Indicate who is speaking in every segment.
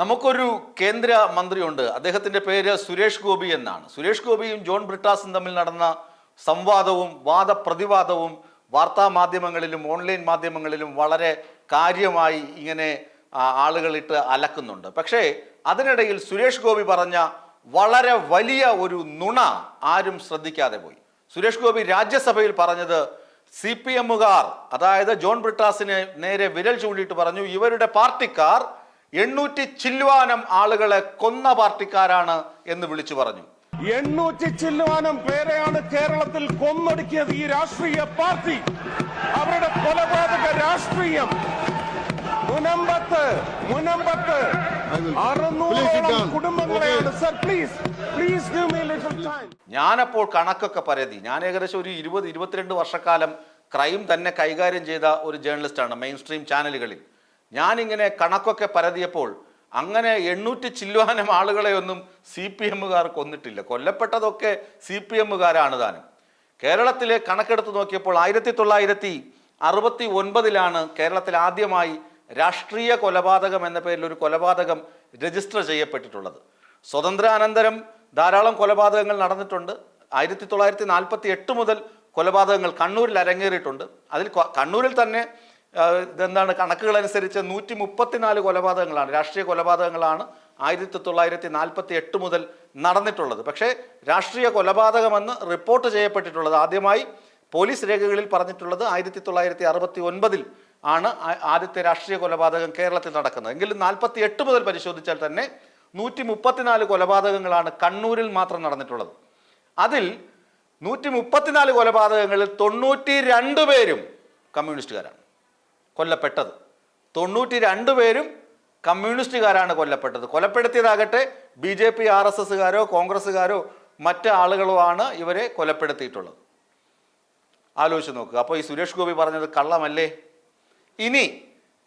Speaker 1: നമുക്കൊരു കേന്ദ്ര മന്ത്രിയുണ്ട്. അദ്ദേഹത്തിന്റെ പേര് സുരേഷ് ഗോപി എന്നാണ്. സുരേഷ് ഗോപിയും ജോൺ ബ്രിട്ടാസും തമ്മിൽ നടന്ന സംവാദവും വാദപ്രതിവാദവും വാർത്താ മാധ്യമങ്ങളിലും ഓൺലൈൻ മാധ്യമങ്ങളിലും വളരെ കാര്യമായി ഇങ്ങനെ ആളുകളിട്ട് അലക്കുന്നുണ്ട്. പക്ഷേ അതിനിടയിൽ സുരേഷ് ഗോപി പറഞ്ഞ വളരെ വലിയ ഒരു നുണ ആരും ശ്രദ്ധിക്കാതെ പോയി. സുരേഷ് ഗോപി രാജ്യസഭയിൽ പറഞ്ഞത് സി പി എമ്മുകാർ അതായത് ജോൺ ബ്രിട്ടാസിന് നേരെ വിരൽ ചൂണ്ടിയിട്ട് പറഞ്ഞു ഇവരുടെ പാർട്ടിക്കാർ എണ്ണൂറ്റി ചില്ലുവാനം ആളുകളെ കൊന്ന പാർട്ടിക്കാരാണ് എന്ന് വിളിച്ചു പറഞ്ഞു.
Speaker 2: എണ്ണൂറ്റി ചില്ലുവാനം പേരെയാണ് കേരളത്തിൽ കൊന്നൊടുക്കിയത് ഈ രാഷ്ട്രീയ പാർട്ടി. അവരുടെ കൊലപാതക രാഷ്ട്രീയം. മുനമ്പത്ത് മുനമ്പത്ത്. അറുന്നൂറോളം കുടുംബങ്ങളെയാണ്. Sir please please give me little time
Speaker 1: ഞാനപ്പോൾ കണക്കൊക്കെ പരതി. ഞാൻ ഏകദേശം ഒരു ഇരുപത് ഇരുപത്തിരണ്ട് വർഷക്കാലം ക്രൈം തന്നെ കൈകാര്യം ചെയ്ത ഒരു ജേർണലിസ്റ്റാണ് മെയിൻ സ്ട്രീം ചാനലുകളിൽ ഞാനിങ്ങനെ കണക്കൊക്കെ പരതിയപ്പോൾ അങ്ങനെ എണ്ണൂറ്റി ചില്ലുവാനം ആളുകളെ ഒന്നും സി പി എമ്മുകാർ കൊന്നിട്ടില്ല. കൊല്ലപ്പെട്ടതൊക്കെ സി പി എമ്മുകാരാണ് താനും. കേരളത്തിലെ കണക്കെടുത്ത് നോക്കിയപ്പോൾ ആയിരത്തി തൊള്ളായിരത്തി അറുപത്തി ഒൻപതിലാണ് കേരളത്തിൽ ആദ്യമായി രാഷ്ട്രീയ കൊലപാതകം എന്ന പേരിൽ ഒരു കൊലപാതകം രജിസ്റ്റർ ചെയ്യപ്പെട്ടിട്ടുള്ളത്. സ്വതന്ത്രാനന്തരം ധാരാളം കൊലപാതകങ്ങൾ നടന്നിട്ടുണ്ട്. ആയിരത്തി തൊള്ളായിരത്തി നാൽപ്പത്തി എട്ട് മുതൽ കൊലപാതകങ്ങൾ കണ്ണൂരിൽ അരങ്ങേറിയിട്ടുണ്ട്. അതിൽ കണ്ണൂരിൽ തന്നെ ഇതെന്താണ്? കണക്കുകൾ അനുസരിച്ച് നൂറ്റി മുപ്പത്തിനാല് കൊലപാതകങ്ങളാണ് രാഷ്ട്രീയ കൊലപാതകങ്ങളാണ് ആയിരത്തി തൊള്ളായിരത്തി നാൽപ്പത്തി എട്ട് മുതൽ നടന്നിട്ടുള്ളത്. പക്ഷേ രാഷ്ട്രീയ കൊലപാതകമെന്ന് റിപ്പോർട്ട് ചെയ്യപ്പെട്ടിട്ടുള്ളത് ആദ്യമായി പോലീസ് രേഖകളിൽ പറഞ്ഞിട്ടുള്ളത് ആയിരത്തി തൊള്ളായിരത്തി അറുപത്തി ഒൻപതിൽ ആണ് ആദ്യത്തെ രാഷ്ട്രീയ കൊലപാതകം കേരളത്തിൽ നടക്കുന്നത്. എങ്കിലും നാൽപ്പത്തി എട്ട് മുതൽ പരിശോധിച്ചാൽ തന്നെ നൂറ്റി മുപ്പത്തിനാല് കൊലപാതകങ്ങളാണ് കണ്ണൂരിൽ മാത്രം നടന്നിട്ടുള്ളത്. അതിൽ നൂറ്റി മുപ്പത്തിനാല് കൊലപാതകങ്ങളിൽ തൊണ്ണൂറ്റി രണ്ട് പേരും കമ്മ്യൂണിസ്റ്റുകാരാണ്. കൊല്ലപ്പെട്ടത്. തൊണ്ണൂറ്റി രണ്ട് പേരും കമ്മ്യൂണിസ്റ്റുകാരാണ് കൊല്ലപ്പെട്ടത്. കൊലപ്പെടുത്തിയതാകട്ടെ B J P R S എസ്സുകാരോ കോൺഗ്രസ്സുകാരോ മറ്റ് ആളുകളോ ആണ് ഇവരെ കൊലപ്പെടുത്തിയിട്ടുള്ളത്. ആലോചിച്ച് നോക്കുക. അപ്പോൾ ഈ സുരേഷ് ഗോപി പറഞ്ഞത് കള്ളമല്ലേ? ഇനി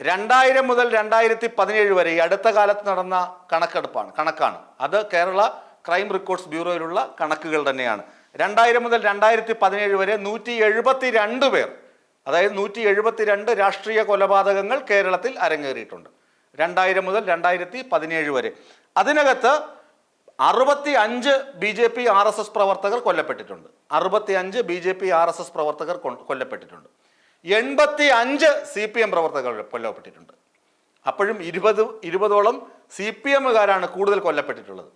Speaker 1: രണ്ടായിരം മുതൽ രണ്ടായിരത്തി പതിനേഴ് വരെ ഈ അടുത്ത കാലത്ത് നടന്ന കണക്കെടുപ്പാണ് കണക്കാണ്. അത് കേരള ക്രൈം റെക്കോർഡ്സ് ബ്യൂറോയിലുള്ള കണക്കുകൾ തന്നെയാണ്. രണ്ടായിരം മുതൽ രണ്ടായിരത്തി പതിനേഴ് വരെ നൂറ്റി എഴുപത്തി രണ്ട് പേർ അതായത് നൂറ്റി എഴുപത്തി രണ്ട് രാഷ്ട്രീയ കൊലപാതകങ്ങൾ കേരളത്തിൽ അരങ്ങേറിയിട്ടുണ്ട്. രണ്ടായിരം മുതൽ രണ്ടായിരത്തി പതിനേഴ് വരെ. അതിനകത്ത് അറുപത്തി അഞ്ച് B J P R S S പ്രവർത്തകർ കൊല്ലപ്പെട്ടിട്ടുണ്ട്. അറുപത്തി അഞ്ച് B J P R S S പ്രവർത്തകർ കൊല്ലപ്പെട്ടിട്ടുണ്ട്. എൺപത്തി അഞ്ച് സി പി എം പ്രവർത്തകർ കൊല്ലപ്പെട്ടിട്ടുണ്ട്. അപ്പോഴും ഇരുപത് ഇരുപതോളം സി പി എമ്മുകാരാണ് കൂടുതൽ കൊല്ലപ്പെട്ടിട്ടുള്ളത്.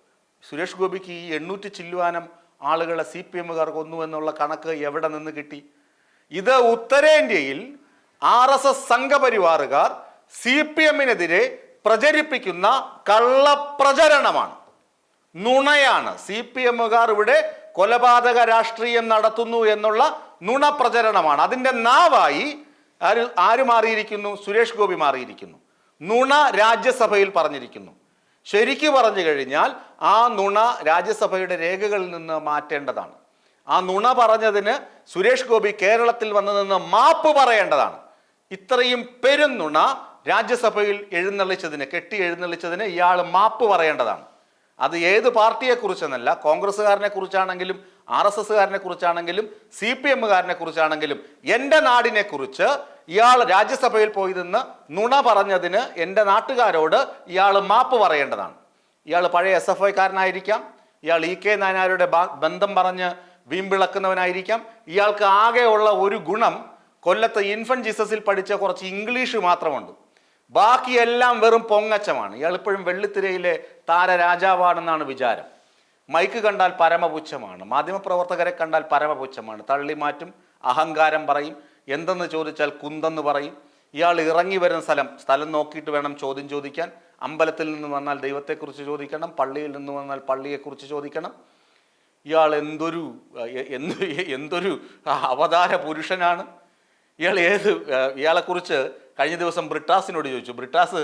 Speaker 1: സുരേഷ് ഗോപിക്ക് ഈ എണ്ണൂറ്റി ചില്ലുവാനം ആളുകളെ സി പി എമ്മുകാർ കൊന്നു എന്നുള്ള കണക്ക് എവിടെ നിന്ന് കിട്ടി? ഇത് ഉത്തരേന്ത്യയിൽ ആർ എസ് എസ് സംഘപരിവാറുകാർ സി പി എമ്മിനെതിരെ പ്രചരിപ്പിക്കുന്ന കള്ളപ്രചരണമാണ്. നുണയാണ്. സി പി എമ്മുകാർ ഇവിടെ കൊലപാതക രാഷ്ട്രീയം നടത്തുന്നു എന്നുള്ള നുണ പ്രചരണമാണ് അതിന്റെ നാവായി ആര് ആര് മാറിയിരിക്കുന്നു? സുരേഷ് ഗോപി മാറിയിരിക്കുന്നു. നുണ രാജ്യസഭയിൽ പറഞ്ഞിരിക്കുന്നു. ശരിക്കു പറഞ്ഞു കഴിഞ്ഞാൽ ആ നുണ രാജ്യസഭയുടെ രേഖകളിൽ നിന്ന് മാറ്റേണ്ടതാണ്. ആ നുണ പറഞ്ഞതിന് സുരേഷ് ഗോപി കേരളത്തിൽ വന്നു നിന്ന് മാപ്പ് പറയേണ്ടതാണ്. ഇത്രയും പെരുന്നുണ രാജ്യസഭയിൽ എഴുന്നള്ളിച്ചതിന് കെട്ടി എഴുന്നള്ളിച്ചതിന് ഇയാൾ മാപ്പ് പറയേണ്ടതാണ്. അത് ഏത് പാർട്ടിയെക്കുറിച്ചെന്നല്ല കോൺഗ്രസ്സുകാരനെ കുറിച്ചാണെങ്കിലും ആർ എസ് എസ്സുകാരനെ കുറിച്ചാണെങ്കിലും സി പി എമ്മുകാരനെ കുറിച്ചാണെങ്കിലും എന്റെ നാടിനെ കുറിച്ച് ഇയാൾ രാജ്യസഭയിൽ പോയി നിന്ന് നുണ പറഞ്ഞതിന് എന്റെ നാട്ടുകാരോട് ഇയാൾ മാപ്പ് പറയേണ്ടതാണ്. ഇയാൾ പഴയ എസ് എഫ് ഐക്കാരനായിരിക്കാം. ഇയാൾ ഇ കെ നായനാരുടെ ബന്ധം പറഞ്ഞ് വീമ്പിളക്കുന്നവനായിരിക്കാം. ഇയാൾക്ക് ആകെയുള്ള ഒരു ഗുണം കൊല്ലത്തെ ഇൻഫൻ ജീസസിൽ പഠിച്ച കുറച്ച് ഇംഗ്ലീഷ് മാത്രമുണ്ട്. ബാക്കിയെല്ലാം വെറും പൊങ്ങച്ചമാണ്. ഇയാൾ ഇപ്പോഴും വെള്ളിത്തിരയിലെ താരരാജാവാണെന്നാണ് വിചാരം. മൈക്ക് കണ്ടാൽ പരമപുച്ഛമാണ്. മാധ്യമപ്രവർത്തകരെ കണ്ടാൽ പരമപുച്ഛമാണ്. തള്ളിമാറ്റും അഹങ്കാരം പറയും എന്തെന്ന് ചോദിച്ചാൽ കുന്തെന്ന് പറയും. ഇയാൾ ഇറങ്ങി വരുന്ന സ്ഥലം സ്ഥലം നോക്കിയിട്ട് വേണം ചോദ്യം ചോദിക്കാൻ. അമ്പലത്തിൽ നിന്ന് വന്നാൽ ദൈവത്തെക്കുറിച്ച് ചോദിക്കണം പള്ളിയിൽ നിന്ന് വന്നാൽ പള്ളിയെക്കുറിച്ച് ചോദിക്കണം. ഇയാൾ എന്തൊരു എന്ത് എന്തൊരു അവതാര പുരുഷനാണ്. ഇയാൾ ഏത് ഇയാളെക്കുറിച്ച് കഴിഞ്ഞ ദിവസം ബ്രിട്ടാസിനോട് ചോദിച്ചു. ബ്രിട്ടാസ്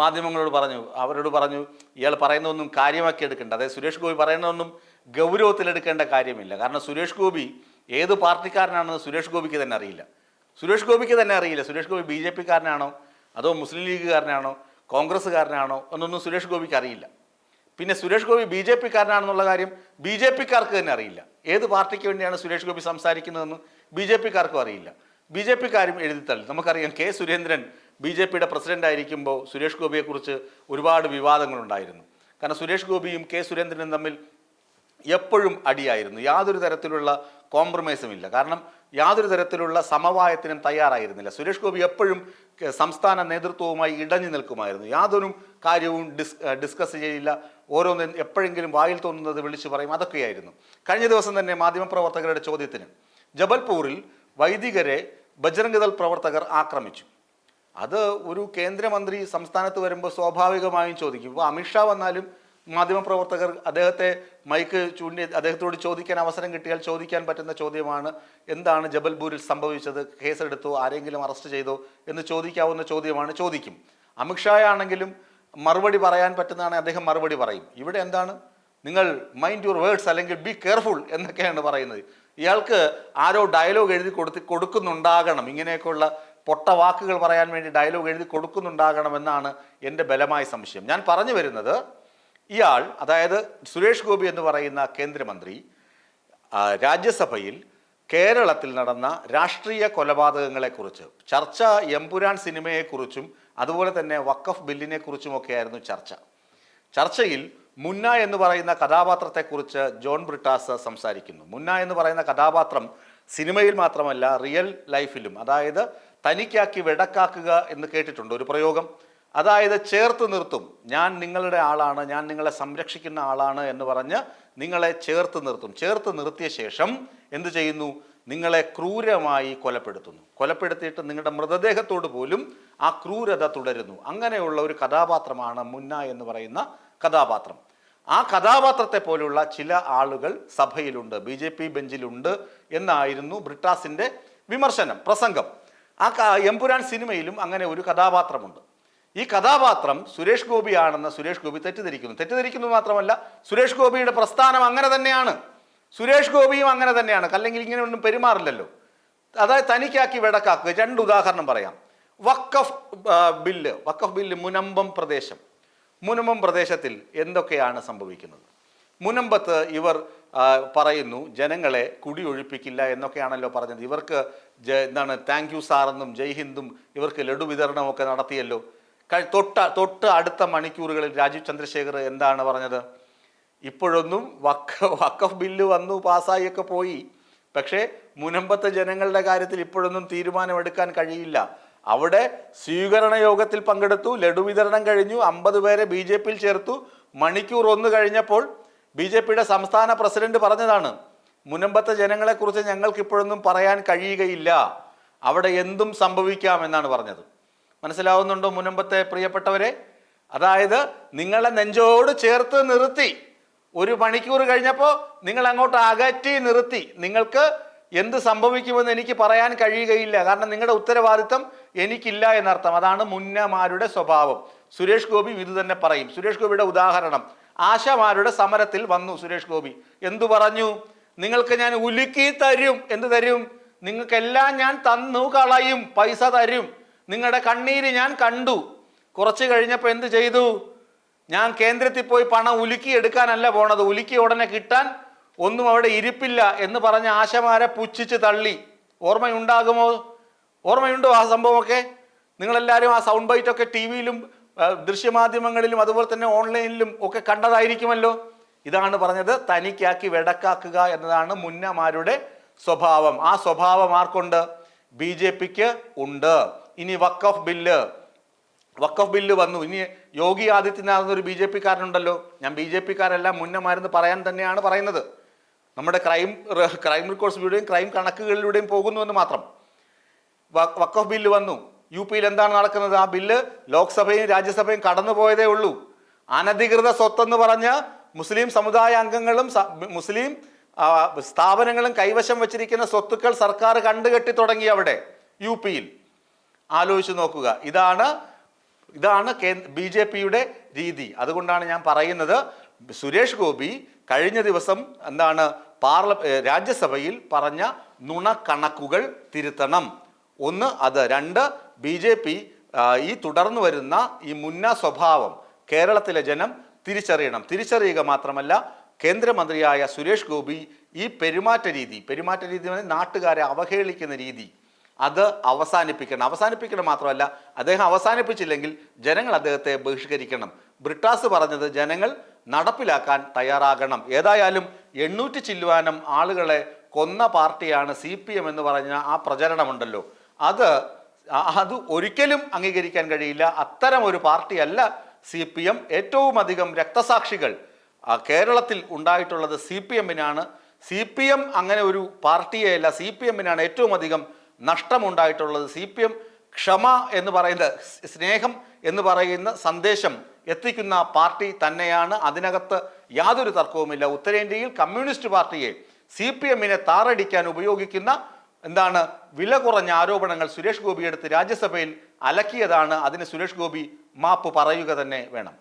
Speaker 1: മാധ്യമങ്ങളോട് പറഞ്ഞു അവരോട് പറഞ്ഞു ഇയാൾ പറയുന്നതൊന്നും കാര്യമാക്കി എടുക്കേണ്ട. അതായത് സുരേഷ് ഗോപി പറയുന്നതൊന്നും ഗൗരവത്തിലെടുക്കേണ്ട കാര്യമില്ല. കാരണം സുരേഷ് ഗോപി ഏത് പാർട്ടിക്കാരനാണെന്ന് സുരേഷ് ഗോപിക്ക് തന്നെ അറിയില്ല. സുരേഷ് ഗോപിക്ക് തന്നെ അറിയില്ല. സുരേഷ് ഗോപി ബി ജെ പിക്കാരനാണോ അതോ മുസ്ലിം ലീഗുകാരനാണോ കോൺഗ്രസ്സുകാരനാണോ എന്നൊന്നും സുരേഷ് ഗോപിക്ക് അറിയില്ല. പിന്നെ സുരേഷ് ഗോപി ബി ജെ പിക്കാരനാണെന്നുള്ള കാര്യം ബി ജെ പിക്കാർക്ക് തന്നെ അറിയില്ല. ഏത് പാർട്ടിക്ക് വേണ്ടിയാണ് സുരേഷ് ഗോപി സംസാരിക്കുന്നതെന്ന് ബി ജെ പിക്കാർക്കും അറിയില്ല. ബി ജെ പിക്കാരും എഴുതിത്തള്ളി നമുക്കറിയാം കെ സുരേന്ദ്രൻ ബി ജെ പിയുടെ പ്രസിഡന്റ് ആയിരിക്കുമ്പോൾ സുരേഷ് ഗോപിയെക്കുറിച്ച് ഒരുപാട് വിവാദങ്ങളുണ്ടായിരുന്നു. കാരണം സുരേഷ് ഗോപിയും കെ സുരേന്ദ്രനും തമ്മിൽ എപ്പോഴും അടിയായിരുന്നു. യാതൊരു തരത്തിലുള്ള കോംപ്രമൈസും ഇല്ല കാരണം യാതൊരു തരത്തിലുള്ള സമവായത്തിനും തയ്യാറായിരുന്നില്ല. സുരേഷ് ഗോപി എപ്പോഴും സംസ്ഥാന നേതൃത്വവുമായി ഇടഞ്ഞു നിൽക്കുമായിരുന്നു. യാതൊരു കാര്യവും ഡിസ് ഡിസ്കസ് ചെയ്യില്ല ഓരോന്ന് എപ്പോഴെങ്കിലും വായിൽ തോന്നുന്നത് വിളിച്ചു പറയും. അതൊക്കെയായിരുന്നു. കഴിഞ്ഞ ദിവസം തന്നെ മാധ്യമപ്രവർത്തകരുടെ ചോദ്യത്തിന് ജബൽപൂരിൽ വൈദികരെ ബജ്രംഗദൽ പ്രവർത്തകർ ആക്രമിച്ചു. അത് ഒരു കേന്ദ്രമന്ത്രി സംസ്ഥാനത്ത് വരുമ്പോൾ സ്വാഭാവികമായും ചോദിക്കും. ഇപ്പോൾ അമിത്ഷാ വന്നാലും മാധ്യമപ്രവർത്തകർ അദ്ദേഹത്തെ മൈക്ക് ചൂണ്ടി അദ്ദേഹത്തോട് ചോദിക്കാൻ അവസരം കിട്ടിയാൽ ചോദിക്കാൻ പറ്റുന്ന ചോദ്യമാണ്. എന്താണ് ജബൽപൂരിൽ സംഭവിച്ചത്? കേസെടുത്തോ? ആരെങ്കിലും അറസ്റ്റ് ചെയ്തോ? എന്ന് ചോദിക്കാവുന്ന ചോദ്യമാണ്. ചോദിക്കും. അമിത്ഷായാണെങ്കിലും മറുപടി പറയാൻ പറ്റുന്നതാണ് അദ്ദേഹം മറുപടി പറയും. ഇവിടെ എന്താണ്? നിങ്ങൾ മൈൻഡ് യുവർ വേർഡ്സ് അല്ലെങ്കിൽ ബി കെയർഫുൾ എന്നൊക്കെയാണ് പറയുന്നത്. ഇയാൾക്ക് ആരോ ഡയലോഗ് എഴുതി കൊടുത്ത് കൊടുക്കുന്നുണ്ടാകണം. ഇങ്ങനെയൊക്കെയുള്ള പൊട്ട വാക്കുകൾ പറയാൻ വേണ്ടി ഡയലോഗ് എഴുതി കൊടുക്കുന്നുണ്ടാകണമെന്നാണ് എന്റെ ബലമായ സംശയം. ഞാൻ പറഞ്ഞു വരുന്നത് ഇയാൾ അതായത് സുരേഷ് ഗോപി എന്ന് പറയുന്ന കേന്ദ്രമന്ത്രി രാജ്യസഭയിൽ കേരളത്തിൽ നടന്ന രാഷ്ട്രീയ കൊലപാതകങ്ങളെക്കുറിച്ച് ചർച്ച എമ്പുരാൻ സിനിമയെക്കുറിച്ചും അതുപോലെ തന്നെ വക്കഫ് ബില്ലിനെ കുറിച്ചുമൊക്കെ ആയിരുന്നു ചർച്ച. ചർച്ചയിൽ മുന്ന എന്ന് പറയുന്ന കഥാപാത്രത്തെക്കുറിച്ച് ജോൺ ബ്രിട്ടാസ് സംസാരിക്കുന്നു. മുന്ന എന്ന് പറയുന്ന കഥാപാത്രം സിനിമയിൽ മാത്രമല്ല റിയൽ ലൈഫിലും അതായത് തനിക്കാക്കി വെടക്കാക്കുക എന്ന് കേട്ടിട്ടുണ്ട് ഒരു പ്രയോഗം. അതായത് ചേർത്ത് നിർത്തും. ഞാൻ നിങ്ങളുടെ ആളാണ് ഞാൻ നിങ്ങളെ സംരക്ഷിക്കുന്ന ആളാണ് എന്ന് പറഞ്ഞ് നിങ്ങളെ ചേർത്ത് നിർത്തും. ചേർത്ത് നിർത്തിയ ശേഷം എന്ത് ചെയ്യുന്നു? നിങ്ങളെ ക്രൂരമായി കൊലപ്പെടുത്തുന്നു. കൊലപ്പെടുത്തിയിട്ട് നിങ്ങളുടെ മൃതദേഹത്തോട് പോലും ആ ക്രൂരത തുടരുന്നു. അങ്ങനെയുള്ള ഒരു കഥാപാത്രമാണ് മുന്ന എന്ന് പറയുന്ന കഥാപാത്രം. ആ കഥാപാത്രത്തെ പോലുള്ള ചില ആളുകൾ സഭയിലുണ്ട് ബി ജെ പി ബെഞ്ചിലുണ്ട് എന്നായിരുന്നു ബ്രിട്ടാസിന്റെ വിമർശനം പ്രസംഗം. ആ എംപുരാൻ സിനിമയിലും അങ്ങനെ ഒരു കഥാപാത്രമുണ്ട്. ഈ കഥാപാത്രം സുരേഷ് ഗോപിയാണെന്ന് സുരേഷ് ഗോപി തെറ്റിദ്ധരിക്കുന്നു. തെറ്റിദ്ധരിക്കുന്നു മാത്രമല്ല സുരേഷ് ഗോപിയുടെ പ്രസ്ഥാനം അങ്ങനെ തന്നെയാണ്. സുരേഷ് ഗോപിയും അങ്ങനെ തന്നെയാണ്. അല്ലെങ്കിൽ ഇങ്ങനെ ഒന്നും പെരുമാറില്ലല്ലോ. അതായത് തനിക്കാക്കി വെടക്കാക്കുക. രണ്ട് ഉദാഹരണം പറയാം. വക്കഫ് ബില്ല്. വക്കഫ് ബില്ല് മുനമ്പം പ്രദേശം. മുനമ്പം പ്രദേശത്തിൽ എന്തൊക്കെയാണ് സംഭവിക്കുന്നത്? മുനമ്പത്ത് ഇവർ പറയുന്നു ജനങ്ങളെ കുടിയൊഴിപ്പിക്കില്ല എന്നൊക്കെയാണല്ലോ പറഞ്ഞത്. ഇവർക്ക് ജ- എന്താണ് താങ്ക് യു സാറെന്നും ജയ് ഹിന്ദും ഇവർക്ക് ലഡു വിതരണമൊക്കെ നടത്തിയല്ലോ. കഴി- തൊട്ട തൊട്ട് അടുത്ത മണിക്കൂറുകളിൽ രാജീവ് ചന്ദ്രശേഖർ എന്താണ് പറഞ്ഞത്? ഇപ്പോഴൊന്നും വക്ക വക്കഫ് ബില്ല് വന്നു പാസ്സായിയൊക്കെ പോയി. പക്ഷേ മുനമ്പത്തെ ജനങ്ങളുടെ കാര്യത്തിൽ ഇപ്പോഴൊന്നും തീരുമാനമെടുക്കാൻ കഴിയില്ല. അവിടെ സ്വീകരണ യോഗത്തിൽ പങ്കെടുത്തു ലഡു വിതരണം കഴിഞ്ഞു അമ്പത് പേരെ ബി ജെ പിയിൽ ചേർത്തു. മണിക്കൂർ ഒന്ന് കഴിഞ്ഞപ്പോൾ ബി ജെ പിയുടെ സംസ്ഥാന പ്രസിഡന്റ് പറഞ്ഞതാണ് മുനമ്പത്തെ ജനങ്ങളെക്കുറിച്ച് ഞങ്ങൾക്ക് ഇപ്പോഴൊന്നും പറയാൻ കഴിയുകയില്ല. അവിടെ എന്തും സംഭവിക്കാം എന്നാണ് പറഞ്ഞത്. മനസ്സിലാവുന്നുണ്ടോ മുനമ്പത്തെ പ്രിയപ്പെട്ടവരെ? അതായത് നിങ്ങളെ നെഞ്ചോട് ചേർത്ത് നിർത്തി ഒരു മണിക്കൂർ കഴിഞ്ഞപ്പോൾ നിങ്ങൾ അങ്ങോട്ട് അകറ്റി നിർത്തി. നിങ്ങൾക്ക് എന്ത് സംഭവിക്കുമെന്ന് എനിക്ക് പറയാൻ കഴിയുകയില്ല. കാരണം നിങ്ങളുടെ ഉത്തരവാദിത്തം എനിക്കില്ല എന്നർത്ഥം. അതാണ് മുന്നമാരുടെ സ്വഭാവം. സുരേഷ് ഗോപി ഇത് തന്നെ പറയും. സുരേഷ് ഗോപിയുടെ ഉദാഹരണം. ആശമാരുടെ സമരത്തിൽ വന്നു സുരേഷ് ഗോപി. എന്തു പറഞ്ഞു? നിങ്ങൾക്ക് ഞാൻ ഉലുക്കി തരും. എന്ത് തരും? നിങ്ങൾക്കെല്ലാം ഞാൻ തന്നു കളയും. പൈസ തരും. നിങ്ങളുടെ കണ്ണീര് ഞാൻ കണ്ടു. കുറച്ച് കഴിഞ്ഞപ്പോൾ എന്ത് ചെയ്തു? ഞാൻ കേന്ദ്രത്തിൽ പോയി പണം ഉലുക്കി എടുക്കാനല്ല പോണത്. ഉലുക്കി ഉടനെ കിട്ടാൻ ഒന്നും അവിടെ ഇരിപ്പില്ല എന്ന് പറഞ്ഞ ആശമാരെ പുച്ഛിച്ച് തള്ളി. ഓർമ്മയുണ്ടാകുമോ? ഓർമ്മയുണ്ടോ ആ സംഭവമൊക്കെ? നിങ്ങളെല്ലാവരും ആ സൗണ്ട് ബൈറ്റ് ഒക്കെ ടി വിയിലും ദൃശ്യമാധ്യമങ്ങളിലും അതുപോലെ തന്നെ ഓൺലൈനിലും ഒക്കെ കണ്ടതായിരിക്കുമല്ലോ. ഇതാണ് പറഞ്ഞത് തനിക്കാക്കി വെടക്കാക്കുക എന്നതാണ് മുന്നമാരുടെ സ്വഭാവം. ആ സ്വഭാവം ആർക്കുണ്ട്? ബി ജെ പിക്ക് ഉണ്ട്. ഇനി വക്കഫ് ബില്ല്. വക്കഫ് ബില്ല് വന്നു. ഇനി യോഗി ആദിത്യനാഥ് എന്നൊരു ബി ജെ പി കാരനുണ്ടല്ലോ ഞാൻ ബി ജെ പിക്കാരെല്ലാം മുന്നമാരെന്ന് പറയാൻ തന്നെയാണ് പറയുന്നത്. നമ്മുടെ ക്രൈം ക്രൈം റെക്കോർഡ്സിലൂടെയും ക്രൈം കണക്കുകളിലൂടെയും പോകുന്നുവെന്ന് മാത്രം. വക്കഫ് ബില്ല് വന്നു. യു പിയിൽ എന്താണ് നടക്കുന്നത്? ആ ബില്ല് ലോക്സഭയും രാജ്യസഭയും കടന്നുപോയതേ ഉള്ളൂ. അനധികൃത സ്വത്തെന്ന് പറഞ്ഞ മുസ്ലിം സമുദായ അംഗങ്ങളും മുസ്ലിം സ്ഥാപനങ്ങളും കൈവശം വച്ചിരിക്കുന്ന സ്വത്തുക്കൾ സർക്കാർ കണ്ടുകെട്ടി തുടങ്ങി അവിടെ യു പിയിൽ. ആലോചിച്ച് നോക്കുക. ഇതാണ് ഇതാണ് ബി ജെ പിയുടെ രീതി. അതുകൊണ്ടാണ് ഞാൻ പറയുന്നത് സുരേഷ് ഗോപി കഴിഞ്ഞ ദിവസം എന്താണ് പാർല രാജ്യസഭയിൽ പറഞ്ഞ നുണക്കണക്കുകൾ തിരുത്തണം. ഒന്ന് അത് രണ്ട് ബി ജെ പി ഈ തുടർന്നു വരുന്ന ഈ മുന്ന സ്വഭാവം കേരളത്തിലെ ജനം തിരിച്ചറിയണം. തിരിച്ചറിയുക മാത്രമല്ല കേന്ദ്രമന്ത്രിയായ സുരേഷ് ഗോപി ഈ പെരുമാറ്റ രീതി പെരുമാറ്റ രീതി നാട്ടുകാരെ അവഹേളിക്കുന്ന രീതി അത് അവസാനിപ്പിക്കണം. അവസാനിപ്പിക്കണം മാത്രമല്ല അദ്ദേഹം അവസാനിപ്പിച്ചില്ലെങ്കിൽ ജനങ്ങൾ അദ്ദേഹത്തെ ബഹിഷ്കരിക്കണം. ബ്രിട്ടാസ് പറഞ്ഞത് ജനങ്ങൾ നടപ്പിലാക്കാൻ തയ്യാറാകണം. ഏതായാലും എണ്ണൂറ്റി ചില്ലുവാനം ആളുകളെ കൊന്ന പാർട്ടിയാണ് സി പി എം എന്ന് പറഞ്ഞ ആ പ്രചരണമുണ്ടല്ലോ. അത് അത് ഒരിക്കലും അംഗീകരിക്കാൻ കഴിയില്ല. അത്തരം ഒരു പാർട്ടിയല്ല സി പി എം. ഏറ്റവും അധികം രക്തസാക്ഷികൾ കേരളത്തിൽ ഉണ്ടായിട്ടുള്ളത് സി പി എമ്മിനാണ്. സി പി എം അങ്ങനെ ഒരു പാർട്ടിയെയല്ല സി പി എമ്മിനാണ് ഏറ്റവും അധികം നഷ്ടമുണ്ടായിട്ടുള്ളത്. സി പി എം ക്ഷമ എന്ന് പറയുന്ന സ്നേഹം എന്ന് പറയുന്ന സന്ദേശം എത്തിക്കുന്ന പാർട്ടി തന്നെയാണ്. അതിനകത്ത് യാതൊരു തർക്കവുമില്ല. ഉത്തരേന്ത്യയിൽ കമ്മ്യൂണിസ്റ്റ് പാർട്ടിയെ സി പി എമ്മിനെ താറടിക്കാൻ ഉപയോഗിക്കുന്ന എന്താണ് വില കുറഞ്ഞ ആരോപണങ്ങൾ സുരേഷ് ഗോപി എടുത്ത് രാജ്യസഭയിൽ അലക്കിയതാണ്. അതിന് സുരേഷ് ഗോപി മാപ്പ് പറയുക തന്നെ വേണം.